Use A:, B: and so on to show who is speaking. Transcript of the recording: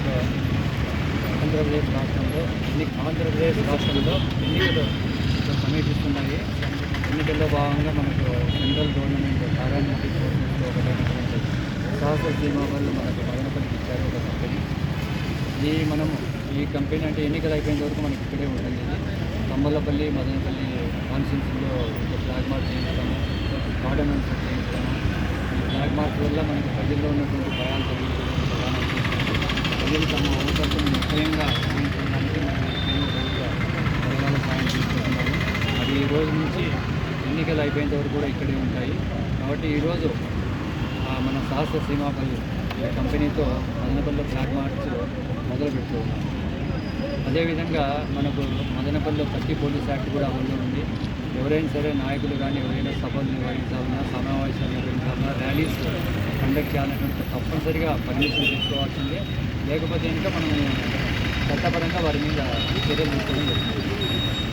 A: ఎన్ని ఆంధ్రప్రదేశ్ రాష్ట్రంలో ఎన్నికలు సమీపిస్తున్నాయి. ఎన్నికల్లో భాగంగా మనకు సెంట్రల్ గవర్నమెంట్ పారామిలిటరీ గవర్నమెంట్లో ఒకటైనటువంటి సహస్ర సీమా వాళ్ళు మనకు మదనపల్లికి ఇచ్చారు ఒక కంపెనీ. ఈ మనము ఈ కంపెనీ అంటే ఎన్నికలు అయిపోయిన వరకు మనకి ఇక్కడే ఉంటుంది. ఇది తంబలపల్లి మదనపల్లి కాన్స్టిట్యూన్సీలో ఫ్లాగ్ మార్క్ చేయించడము ఆర్డనెన్స్ చేయించడము ఈ ఫ్లాగ్ మార్క్ వల్ల మనకి ప్రజల్లో ఉన్నటువంటి భయాలు తగ్గించడం ప్రజలు తమ అవకాశం నిశ్చయంగా సాధించడానికి సాయం తీసుకుంటున్నాము అది ఈ రోజు నుంచి ఎన్నికలు అయిపోయేంత వరకు కూడా ఇక్కడే ఉంటాయి. కాబట్టి ఈరోజు మన సహస్ర సీమాపల్లి కంపెనీతో మదనపల్లి ఫ్లాగ్ మార్చ్ మొదలు పెడుతూ ఉన్నాం. అదేవిధంగా మనకు మదనపల్లిలో ప్రతి పోలీస్ యాక్ట్ కూడా అమల్లో ఉంది. ఎవరైనా సరే నాయకులు కానీ ఎవరైనా సభలు నిర్వహించాలన్నా సమావేశాలు నిర్వహించాలన్నా ర్యాలీస్ కండక్ట్ చేయాలన్నటువంటి తప్పనిసరిగా పర్మిషన్ తీసుకోవాల్సిందే. లేకపోతే ఇంకా మనం చట్టపరంగా వారి మీద చర్యలు తీసుకోవడం జరుగుతుంది.